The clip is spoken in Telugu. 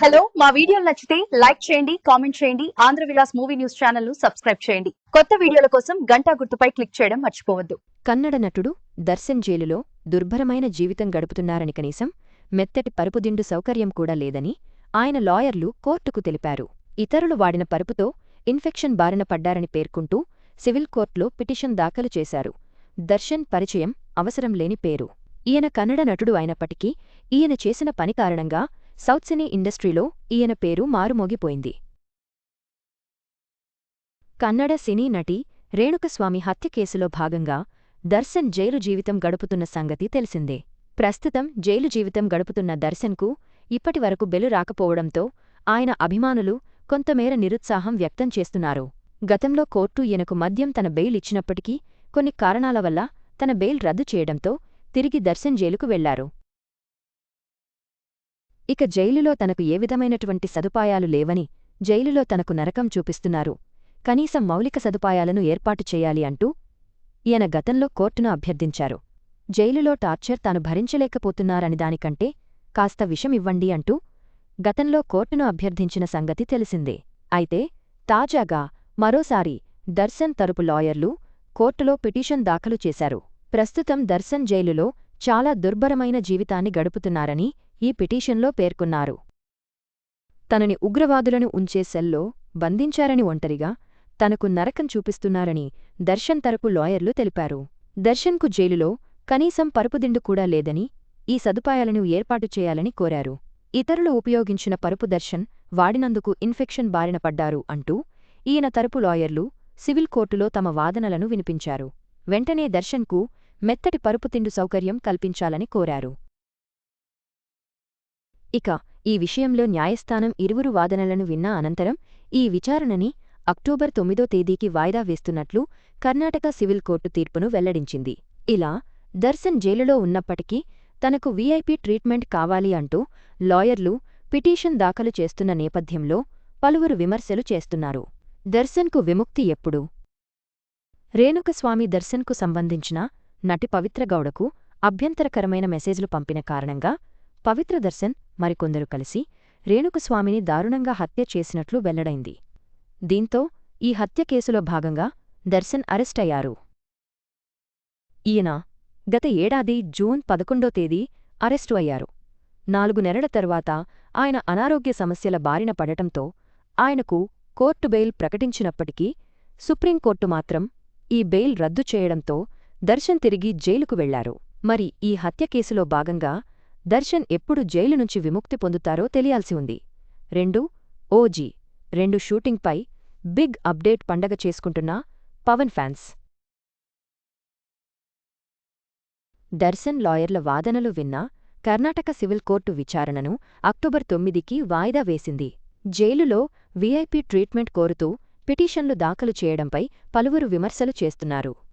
హలో మా వీడియోలు నచ్చితే లైక్ చేయండి కామెంట్ చేయండి ఆంధ్ర విలాస్ మూవీ న్యూస్ ఛానల్ను సబ్స్క్రైబ్ చేయండి. కొత్త వీడియోల కోసం గంటా గుర్తుపై క్లిక్ చేయడం మర్చిపోవద్దు. కన్నడ నటుడు దర్శన్ జైలులో దుర్భరమైన జీవితం గడుపుతున్నారని కనీసం మెత్తటి పరుపుదిండు సౌకర్యం కూడా లేదని ఆయన లాయర్లు కోర్టుకు తెలిపారు. ఇతరులు వాడిన పరుపుతో ఇన్ఫెక్షన్ బారిన పడ్డారని పేర్కొంటూ సివిల్ కోర్టులో పిటిషన్ దాఖలు చేశారు. దర్శన్ పరిచయం అవసరం లేని పేరు. ఈయన కన్నడ నటుడు అయినప్పటికీ ఈయన చేసిన పని కారణంగా సౌత్ సినీ ఇండస్ట్రీలో ఈయన పేరు మారుమోగిపోయింది. కన్నడ సినీ నటి రేణుకస్వామి హత్య కేసులో భాగంగా దర్శన్ జైలు జీవితం గడుపుతున్న సంగతి తెలిసిందే. ప్రస్తుతం జైలు జీవితం గడుపుతున్న దర్శన్కు ఇప్పటివరకు బెలు రాకపోవడంతో ఆయన అభిమానులు కొంతమేర నిరుత్సాహం వ్యక్తం చేస్తున్నారు. గతంలో కోర్టు ఈయనకు మద్యం తన బెయిల్ ఇచ్చినప్పటికీ కొన్ని కారణాల వల్ల తన బెయిల్ రద్దు చేయడంతో తిరిగి దర్శన్ జైలుకు వెళ్ళారు. ఇక జైలులో తనకు ఏ విధమైనటువంటి సదుపాయాలు లేవని జైలులో తనకు నరకం చూపిస్తున్నారు. కనీసం మౌలిక సదుపాయాలను ఏర్పాటు చేయాలి అంటూ ఈయన గతంలో కోర్టును అభ్యర్థించారు. జైలులో టార్చర్ తాను భరించలేకపోతున్నారని దానికంటే కాస్త విషమివ్వండి అంటూ గతంలో కోర్టును అభ్యర్థించిన సంగతి తెలిసిందే. అయితే తాజాగా మరోసారి దర్శన్ తరపు లాయర్లు కోర్టులో పిటిషన్ దాఖలు చేశారు. ప్రస్తుతం దర్శన్ జైలులో చాలా దుర్భరమైన జీవితాన్ని గడుపుతున్నారని ఈ పిటిషన్లో పేర్కొన్నారు. తనని ఉగ్రవాదులను ఉంచే సెల్లో బంధించారని ఒంటరిగా తనకు నరకం చూపిస్తున్నారని దర్శన్ తరపు లాయర్లు తెలిపారు. దర్శన్కు జైలులో కనీసం పరుపుదిండు కూడా లేదని ఈ సదుపాయాలను ఏర్పాటు చేయాలని కోరారు. ఇతరులు ఉపయోగించిన పరుపు దర్శన్ వాడినందుకు ఇన్ఫెక్షన్ బారిన పడ్డారు అంటూ ఈయన తరపు లాయర్లు సివిల్ కోర్టులో తమ వాదనలను వినిపించారు. వెంటనే దర్శన్కు మెత్తటి పరుపుతిండు సౌకర్యం కల్పించాలని కోరారు. ఇక ఈ విషయంలో న్యాయస్థానం ఇరువురు వాదనలను విన్న అనంతరం ఈ విచారణని అక్టోబర్ తొమ్మిదో తేదీకి వాయిదా వేస్తున్నట్లు కర్ణాటక సివిల్ కోర్టు తీర్పును వెల్లడించింది. ఇలా దర్శన్ జైలులో ఉన్నప్పటికీ తనకు వీఐపీ ట్రీట్మెంట్ కావాలి అంటూ లాయర్లు పిటిషన్ దాఖలు చేస్తున్న నేపథ్యంలో పలువురు విమర్శలు చేస్తున్నారు. దర్శన్కు విముక్తి ఎప్పుడు? రేణుకస్వామి దర్శన్కు సంబంధించిన నటి పవిత్ర గౌడకు అభ్యంతరకరమైన మెసేజ్లు పంపిన కారణంగా పవిత్ర దర్శన్ మరికొందరు కలిసి రేణుకస్వామిని దారుణంగా హత్య చేసినట్లు వెల్లడైంది. దీంతో ఈ హత్య కేసులో భాగంగా దర్శన్ అరెస్టయ్యారు ఈయన గత ఏడాది జూన్ పదకొండో తేదీ అరెస్టు అయ్యారు. నాలుగు నెలల తరువాత ఆయన అనారోగ్య సమస్యల బారిన పడటంతో ఆయనకు కోర్టు బెయిల్ ప్రకటించినప్పటికీ సుప్రీంకోర్టు మాత్రం ఈ బెయిల్ రద్దు చేయడంతో దర్శన్ తిరిగి జైలుకు వెళ్ళారు. మరి ఈ హత్య కేసులో భాగంగా దర్శన్ ఎప్పుడు జైలు నుంచి విముక్తి పొందుతారో తెలియాల్సి ఉంది. రెండు ఓజీ. రెండు షూటింగ్పై బిగ్ అప్డేట్ పండగ చేసుకుంటున్న పవన్ ఫ్యాన్స్. దర్శన్ లాయర్ల వాదనలు విన్న కర్ణాటక సివిల్ కోర్టు విచారణను అక్టోబర్ తొమ్మిదికి వాయిదా వేసింది. జైలులో వీఐపీ ట్రీట్మెంట్ కోరుతూ పిటిషన్లు దాఖలు చేయడంపై పలువురు విమర్శలు చేస్తున్నారు.